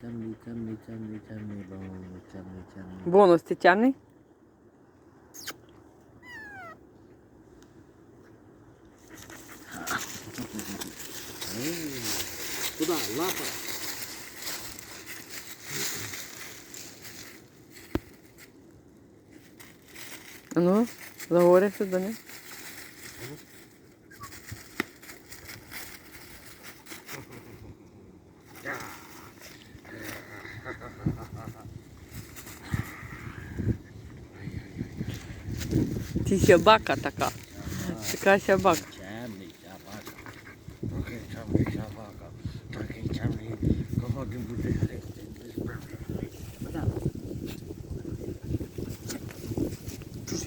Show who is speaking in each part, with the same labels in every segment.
Speaker 1: Темний, темний, темний, темний, бо темний, темний.
Speaker 2: Бонус ти темний?
Speaker 1: Куда? Лапа.
Speaker 2: А Ну, заговорився до нього. Ти собака така. Така собака.
Speaker 1: Темний собака. Такий темний собака. Такий темний. Кого ти будеш гризти?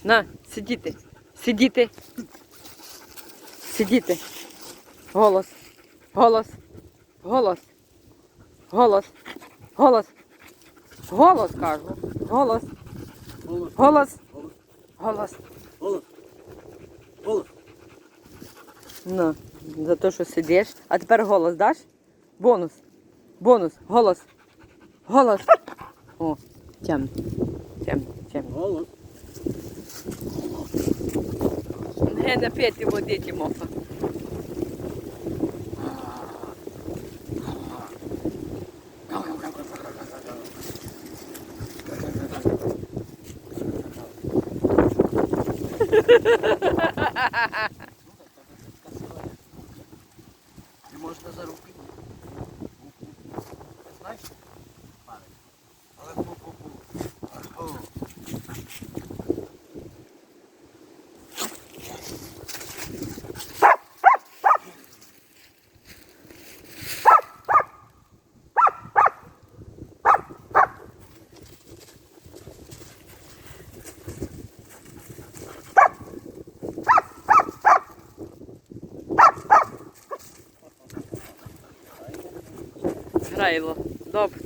Speaker 2: На, сидіти. Сидіти. Сидіти. Голос. Голос. Голос. Голос. Голос. Голос кажу. Голос.
Speaker 1: Голос.
Speaker 2: Голос.
Speaker 1: Голос.
Speaker 2: Голос. Ну, за те, що сидиш. А тепер голос даш? Бонус. Бонус. Голос. Голос. О, тям. Тям. Тям.
Speaker 1: Голос.
Speaker 2: Не напити води, Тимофа.
Speaker 1: Не можна за руки.
Speaker 2: Грайло. Добре,